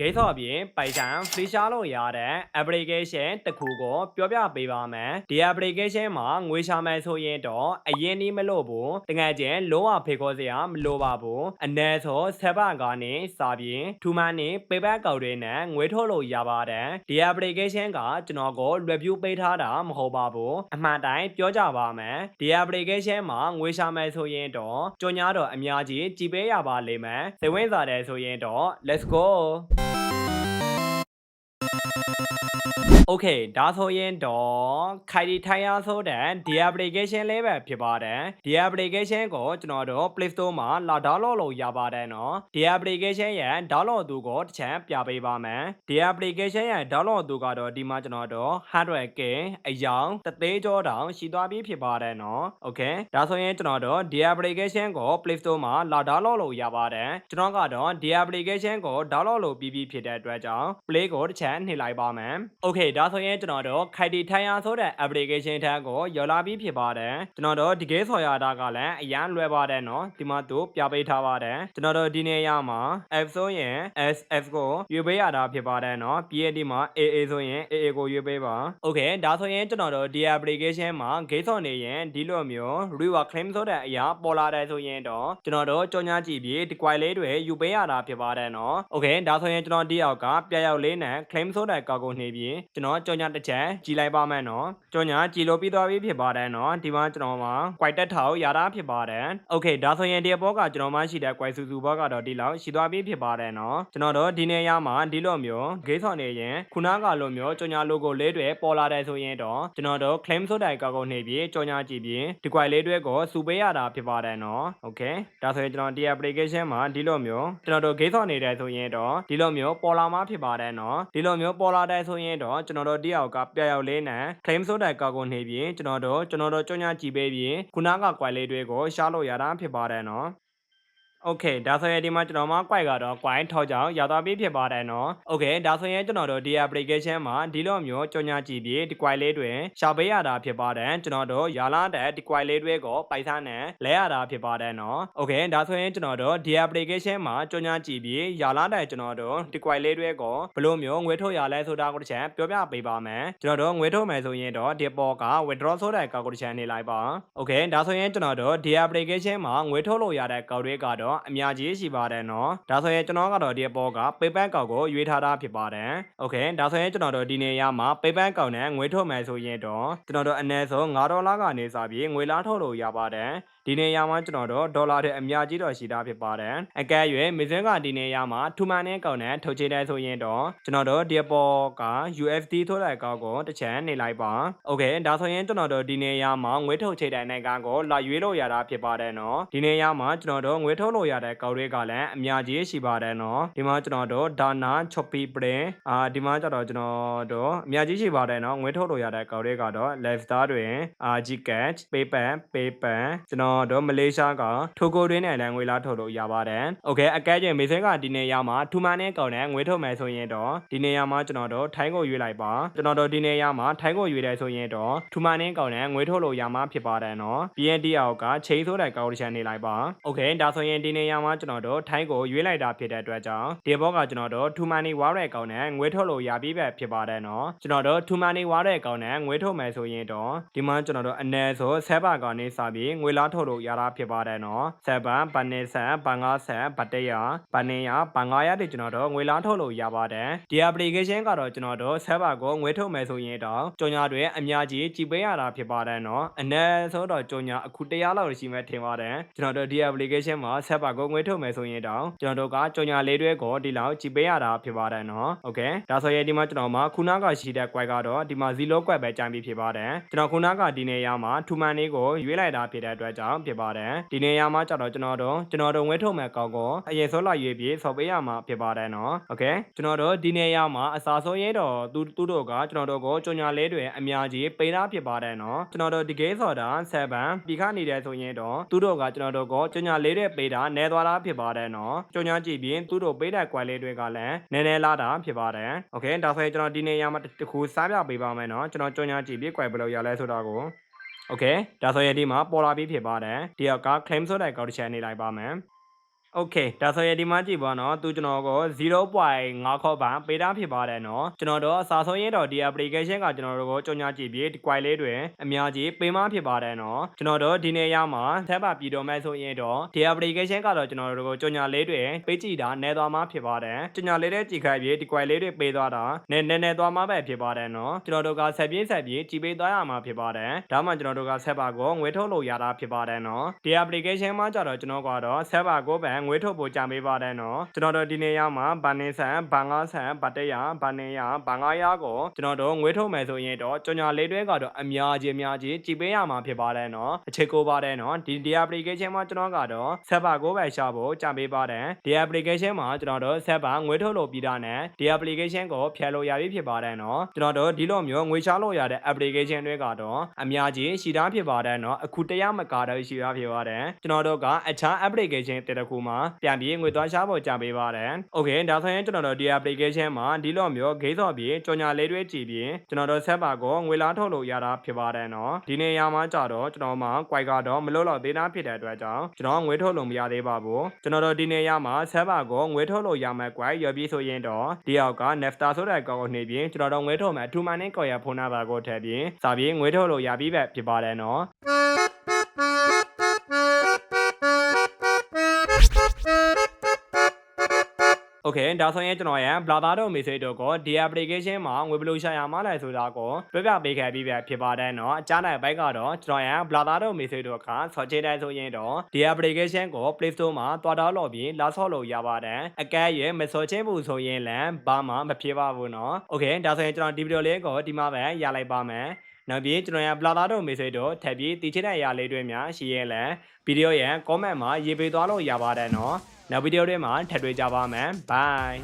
ဂိတ်ဆော့အပြင်ပိုက်ဆံ free ရှားလို့ရတဲ့ application တစ်ခုကိုပြောပြပေးပါမယ်ဒီ application မှာငွေရှာမယ်ဆိုရင်တော့အရင်နီးမလို့ဘူးတကယ်ချင်းလုံးဝဖေခေါ်စရာမလိုပါဘူးအ ਨੇ ဆိုဆက်ပါကနေစာပြင်ထူမန်းနေ paper ကောက်တွေနဲ့ငွေထုတ်လို့ရပါတယ်ဒီ application ကကျွန်တော်ကို review ပေးထားတာမဟုတ်ပါဘူးအမှန်တိုင်းပြောကြပါမယ်ဒီ application မှာငွေရှာမယ်ဆိုရင်တော့ကြော်ညာတော့အများကြီးကြည်ပေးရပါလိမ့်မယ်စိတ်ဝင်စားတယ်ဆိုရင်တော့ let's go โอเคဒါဆိုရင်တော့ခိုင်ဒီထိုင်ရဆိုတဲ့ဒီ application လေးပဲဖြစ်ပါတယ်ဒီ application ကိုကျွန်တော်တို့ Play Store မှာလာ download လုပ်ရပါတယ်เนาะဒီ application ရဲ့ download သူကိုတစ်ချမ်းပြပေးပါမယ်ဒီ application ရဲ့ download သူကတော့ဒီမှာကျွန်တော်တို့ 100k အယောင်တသေးကြောတောင်ရှိသွားပြီဖြစ်ပါတယ်เนาะโอเคဒါဆိုရင်ကျွန်တော်တို့ဒီ application ကို Play Store မှာလာ download လုပ်ရပါတယ်ကျွန်တော်ကတော့ဒီ application ကို download လုပ်ပြီးပြီဖြစ်တဲ့အတွက်ကြောင့် Play ကိုတစ်ချမ်းနှိပ်လိုက်ပါမယ်โอเค ဒါဆိုရင်ကျွန်တော်တို့ခိုက်တီထိုင်ရဆိုတဲ့ application ထက်ကိုရော်လာပြီးဖြစ်ပါတယ်ကျွန်တော်တို့ဒီကေးဆော်ရတာကလည်းအရန်လွယ်ပါတယ်နော်ဒီမှာသူပြပေးထားပါတယ်ကျွန်တော်တို့ဒီနေရာမှာ app ဆိုရင် SF ကိုရွေးပေးရတာဖြစ်ပါတယ်နော် PAD မှာ AA ဆိုရင် AA ကိုရွေးပေးပါ Okay ဒါဆိုရင်ကျွန်တော်တို့ဒီ application မှာ gate ဆော်နေရင်ဒီလိုမျိုး river claim ဆိုတဲ့အရာပေါ်လာတယ်ဆိုရင်တော့ကျွန်တော်တို့ကြော်ညာကြည့်ပြီးဒီ query လေးတွေယူပေးရတာဖြစ်ပါတယ်နော် Okay ဒါဆိုရင်ကျွန်တော်ဒီအောက်ကပြရောက်လေးနဲ့ claim ဆိုတဲ့ကာကိုနှိပ်ပြီးကျွန်ကြော်ညာတစ်ချက်ကြည်လိုက်ပါမယ်နော်ကြော်ညာကြည်လို့ပြီးသွားပြီဖြစ်ပါတယ်နော်ဒီမှာကျွန်တော်မှာ quite တက်ထောက်ရတာဖြစ်ပါတယ်โอเคဒါဆိုရင်ဒီဘောကကျွန်တော်မှရှိတဲ့ quite စုစုဘောကတော့ဒီလောက်ရှိသွားပြီဖြစ်ပါတယ်နော်ကျွန်တော်တို့ဒီနေရာမှာဒီလိုမျိုးဂိတ်ဆော်နေရင်ခုနကလိုမျိုးကြော်ညာ logo လေးတွေပေါ်လာတယ်ဆိုရင်တော့ကျွန်တော်တို့ claim ဆိုတဲ့ကောက်ကိုနှိပ်ပြီးကြော်ညာကြည့်ပြီးဒီ quite လေးတွေကိုစုပေးရတာဖြစ်ပါတယ်နော်โอเคဒါဆိုရင်ကျွန်တော်ဒီ application မှာဒီလိုမျိုးကျွန်တော်တို့ဂိတ်ဆော်နေတယ်ဆိုရင်တော့ဒီလိုမျိုးပေါ်လာမှဖြစ်ပါတယ်နော်ဒီလိုမျိုးပေါ်လာတယ်ဆိုရင်တော့ ကျွန်တော်တို့ဒီအောက်ကပြရောက်လေးနဲ့ claim ဆိုတဲ့ကောက်ကိုနှိပ်ပြီးကျွန်တော်တို့ကျွန်တော်တို့ကြော်ညာကြည့်ပေးပြီးခုနက quite လေးတွေကိုရှားလို့ရတာဖြစ်ပါတယ်နော် โอเคဒါဆိုရင်ဒီမှာကျွန်တော်မှ quite ကတော့ quite ထောက်ကြောင်ရောက်သွားပြီဖြစ်ပါတယ်နော်โอเคဒါဆိုရင်ကျွန်တော်တို့ဒီ application မှာဒီလိုမျိုးကြော်ညာကြည့်ပြီးဒီ quite လေးတွေရှာပေးရတာဖြစ်ပါတယ်ကျွန်တော်တို့ရာလာတဲ့ဒီ quite လေးတွေကိုပိုက်စားနဲ့လဲရတာဖြစ်ပါတယ်နော်โอเคဒါဆိုရင်ကျွန်တော်တို့ဒီ application မှာကြော်ညာကြည့်ပြီးရာလာတဲ့ကျွန်တော်တို့ဒီ quite လေးတွေကိုဘယ်လိုမျိုးငွေထုတ်ရလဲဆိုတာကိုတစ်ချက်ပြောပြပေးပါမယ်ကျွန်တော်တို့ငွေထုတ်မယ်ဆိုရင်တော့ဒီပေါ်က withdraw ဆိုတဲ့ကောက်ကိုတစ်ချက်နေလိုက်ပါโอเคဒါဆိုရင်ကျွန်တော်တို့ဒီ application မှာငွေထုတ်လို့ရတဲ့ကောက်တွေကတော့ အများကြီးရှိပါတယ်နော်ဒါဆိုရင်ကျွန်တော်ကတော့ဒီပေါ်က PayPal ကောက်ကိုရွေးထားတာဖြစ်ပါတယ်โอเคဒါဆိုရင်ကျွန်တော်တို့ဒီနေရာမှာ PayPal ကောက်နဲ့ငွေထုတ်မယ်ဆိုရင်တော့ကျွန်တော်တို့အနည်းဆုံး9ဒေါ်လာကနေစပြီးငွေလားထုတ်လို့ရပါတယ် ဒီနေရာမှာကျွန်တော်တို့ဒေါ်လာတဲ့အများကြီးတော့ရှိတာဖြစ်ပါတယ်အကဲ၍မင်းစင်းကဒီနေရာမှာထူမှန်တဲ့ကောက်နဲ့ထုတ်ချေတယ်ဆိုရင်တော့ကျွန်တော်တို့ဒီပေါ်က USD ထိုးတဲ့ကောက်ကိုတစ်ချမ်းနေလိုက်ပါโอเคဒါဆိုရင်ကျွန်တော်တို့ဒီနေရာမှာငွေထုတ်ချေတဲ့နိုင်ငံကိုလာရွေးလို့ရတာဖြစ်ပါတယ်နော်ဒီနေရာမှာကျွန်တော်တို့ငွေထုတ်လို့ရတဲ့ကောက်တွေကလည်းအများကြီးရှိပါတယ်နော်ဒီမှာကျွန်တော်တို့ Dana Choppy Print အာဒီမှာကျတော့ကျွန်တော်တို့အများကြီးရှိပါတယ်နော်ငွေထုတ်လို့ရတဲ့ကောက်တွေကတော့ Lifestar တွင် RGCash PayPal PayPal ကျွန်တော် ်တို့မလေးရှားကထိုကိုတွင်းနဲ့လည်းငွေလားထုတ်လို့ရပါတယ်။ Okay အကဲချင်းမေစင်းကဒီနေရာမှာထူမန်းနဲ့ကောင်းတဲ့ငွေထုတ်မယ်ဆိုရင်တော့ဒီနေရာမှာကျွန်တော်တို့ထိုင်းကိုရွေးလိုက်ပါကျွန်တော်တို့ဒီနေရာမှာထိုင်းကိုရွေးတယ်ဆိုရင်တော့ထူမန်းနဲ့ကောင်းတဲ့ငွေထုတ်လို့ရမှာဖြစ်ပါတယ်နော်။ BND အောက်ကချိန်ဆိုတဲ့ကောက်တစ်ချမ်းနေလိုက်ပါ။ Okay ဒါဆိုရင်ဒီနေရာမှာကျွန်တော်တို့ထိုင်းကိုရွေးလိုက်တာဖြစ်တဲ့အတွက်ကြောင့်ဒီဘောကကျွန်တော်တို့ထူမန်းနေဝါရဲကောင်းတဲ့ငွေထုတ်လို့ရပြီးပဲဖြစ်ပါတယ်နော်။ကျွန်တော်တို့ထူမန်းနေဝါရဲကောင်းတဲ့ငွေထုတ်မယ်ဆိုရင်တော့ဒီမှာကျွန်တော်တို့အ ਨੇ ဆိုဆဲပါကနေစပြီးငွေလားထုတ်လို့ရတာဖြစ်ပါတယ်နော်။ဆက်ပန်ပနေဆန်ပန်ငါဆန်ဗတရပနေရပန်ငါရတဲ့ကျွန်တော်တို့ငွေလားထုတ်လို့ရပါတယ်။ဒီ application ကတော့ကျွန်တော်တို့ဆက်ပါကိုငွေထုတ်မယ်ဆိုရင်တော့ကြော်ညာတွေအများကြီးကြည်ပေးရတာဖြစ်ပါတယ်နော်။အ ਨੇ ဆိုတော့ကြော်ညာအခုတရားလောက်ရှိမှထင်ပါတယ်။ကျွန်တော်တို့ဒီ application မှာဆက်ပါကိုငွေထုတ်မယ်ဆိုရင်တော့ကျွန်တော်တို့ကကြော်ညာလေးတွေကိုဒီလောက်ကြည်ပေးရတာဖြစ်ပါတယ်နော်။ Okay ဒါဆိုရင်ဒီမှာကျွန်တော်မှာခုနကရှိတဲ့ quite ကတော့ဒီမှာ0 quite ပဲကြံပြီးဖြစ်ပါတယ်။ကျွန်တော်ခုနကဒီနေရာမှာထူမန်လေးကိုရွေးလိုက်တာဖြစ်တဲ့အတွက်ကြောင့်ဖြစ်ပါတယ်။ဒီနေရာမှာကျတော့ကျွန်တော်တို့ကျွန်တော်တို့ဝဲထုတ်မဲ့ကောက်ကိုအရင်ဆုံးလာရွေးပြီးဆော်ပေးရမှာဖြစ်ပါတယ်နော်။ Okay ကျွန်တော်တို့ဒီနေရာမှာအစာဆုံးရဲတော့သူသူတို့ကကျွန်တော်တို့ကိုကြုံညာလေးတွေအများကြီးပေးတာဖြစ်ပါတယ်နော်။ကျွန်တော်တို့ဒီကေးဆိုတာ7ပြီးခနေတယ်ဆိုရင်တော့သူတို့ကကျွန်တော်တို့ကိုကြုံညာလေးတွေပေးတာနဲသွားတာဖြစ်ပါတယ်နော်။ကြုံညာကြည့်ပြီးသူတို့ပေးတဲ့ quality တွေကလည်းနည်းနည်းလာတာဖြစ်ပါတယ်။ Okay ဒါဆိုရင်ကျွန်တော်ဒီနေရာမှာတခုစားပြပေးပါမယ်နော်။ကျွန်တော်ကြုံညာကြည့်ပြီး quality ဘယ်လိုရလဲဆိုတာကို โอเคဒါဆိုရင်ဒီမှာပေါ်လာပြီးဖြစ်ပါတယ်ဒီက claim ဆိုတဲ့ကောက်တစ်ချက်နေလိုက်ပါမယ် โอเคဒါဆိုရင်ဒီမှာကြည့်ပါနော်သူကျွန်တော်ကို0.5ခေါ်ပါပေးတာဖြစ်ပါတယ်နော်ကျွန်တော်တို့အစားဆုံးရင်တော့ဒီ application ကကျွန်တော်တို့ကိုကြော်ညာကြည့်ပြီးဒီ quite လေးတွင်အများကြီးပေးမဖြစ်ပါတယ်နော်ကျွန်တော်တို့ဒီနေရာမှာဆက်ပါပြီးတော့မဲ့ဆိုရင်တော့ဒီ application ကတော့ကျွန်တော်တို့ကိုကြော်ညာလေးတွင်ပေးကြည့်တာနဲသွားမှာဖြစ်ပါတယ်ကြော်ညာလေးတဲ့ကြည့်ခိုက်ပြီးဒီ quite လေးတွေပေးသွားတာနဲနဲနဲသွားမှာပဲဖြစ်ပါတယ်နော်ကျွန်တော်တို့ကဆက်ပြေးဆက်ပြေးကြည့်ပေးသွားရမှာဖြစ်ပါတယ်ဒါမှကျွန်တော်တို့ကဆက်ပါကိုငွေထုတ်လို့ရတာဖြစ်ပါတယ်နော်ဒီ application မှာကျတော့ကျွန်တော်ကတော့ဆက်ပါကိုပဲ ငွေထုတ်ဖို့ကြံပေးပါတယ်နော်ကျွန်တော်တို့ဒီနေရာမှာဘာနေဆန်ဘာငါဆန်ဗတ်တရဘာနေရဘာငါရကိုကျွန်တော်တို့ငွေထုတ်မယ်ဆိုရင်တော့ကြော်ညာလေးတွဲကတော့အများကြီးအများကြီးကြည့်ပေးရမှာဖြစ်ပါတယ်နော်အချိန်ကိုပါတယ်နော်ဒီဒီ application မှာကျွန်တော်ကတော့ဆက်ပါကိုပဲရှာဖို့ကြံပေးပါတယ်ဒီ application မှာကျွန်တော်တို့ဆက်ပါငွေထုတ်လို့ပြီးတာနဲ့ဒီ application ကိုဖျက်လို့ရပြီဖြစ်ပါတယ်နော်ကျွန်တော်တို့ဒီလိုမျိုးငွေရှာလို့ရတဲ့ application တွေကတော့အများကြီးရှိတာဖြစ်ပါတယ်နော်အခုတရားမကာတော့ရှိတာဖြစ်ပါတယ်ကျွန်တော်တို့ကအခြား application တစ်ခုမှာပြန်ပြီးငွေသွားရှာဖို့ကြံပေးပါတယ်။ Okay ဒါဆိုရင်ကျွန်တော်တို့ဒီ application မှာဒီလိုမျိုးဂိမ်းစော်ပြီးကြော်ညာလေးတွေကြည့်ပြီးကျွန်တော်တို့ဆက်ပါကိုငွေလားထုတ်လို့ရတာဖြစ်ပါတယ်နော်။ဒီနေရာမှာကြတော့ကျွန်တော်မှာ quite ကတော့မလို့တော့သေးတာဖြစ်တဲ့အတွက်ကြောင့်ကျွန်တော်ငွေထုတ်လို့မရသေးပါဘူး။ကျွန်တော်တို့ဒီနေရာမှာဆက်ပါကိုငွေထုတ်လို့ရမယ် quite ရပြီးဆိုရင်တော့ဒီအောက်က Nefta ဆိုတဲ့ကောင်ကိုနှိပ်ပြီးကျွန်တော်တို့ငွေထုတ်မယ်အထူးမှန်နဲ့ကော်ရဖုန်းနာပါကိုထည့်ပြီးစာပြီးငွေထုတ်လို့ရပြီးပဲဖြစ်ပါတယ်နော်။ Okay ဒါဆိုရင်ကျွန်တော်ရဲ့ blogger တို့ message တို့ကိုဒီ application မှာငွေဘယ်လိုရှာရမှာလဲဆိုတာကိုပြပြပေးခဲ့ပြီးပဲဖြစ်ပါတယ်เนาะအကြားနိုင်ဘက်ကတော့ကျွန်တော်ရဲ့ blogger တို့ message တို့ကဆော်ချေတိုင်းဆိုရင်တော့ဒီ application ကို Play Store မှာတွားတော့လို့ပြီးလာဆော့လို့ရပါတယ်အကဲရွေးမဆော်ချဘူးဆိုရင်လည်းဘာမှမဖြစ်ပါဘူးเนาะ Okay ဒါဆိုရင်ကျွန်တော်ဒီဗီဒီယိုလေးကိုဒီမှာပဲရလိုက်ပါမယ်နောက်ပြီးကျွန်တော်ရဲ့ blogger တို့ message တို့ထပ်ပြီးတည်ချတဲ့အရာလေးတွေများရှိရင်လည်းဗီဒီယိုရဲ့ comment မှာရေးပေးသွားလို့ရပါတယ်เนาะ နောက်ဗီဒီယိုတွေမှာထပ်တွေ့ကြပါမယ် bye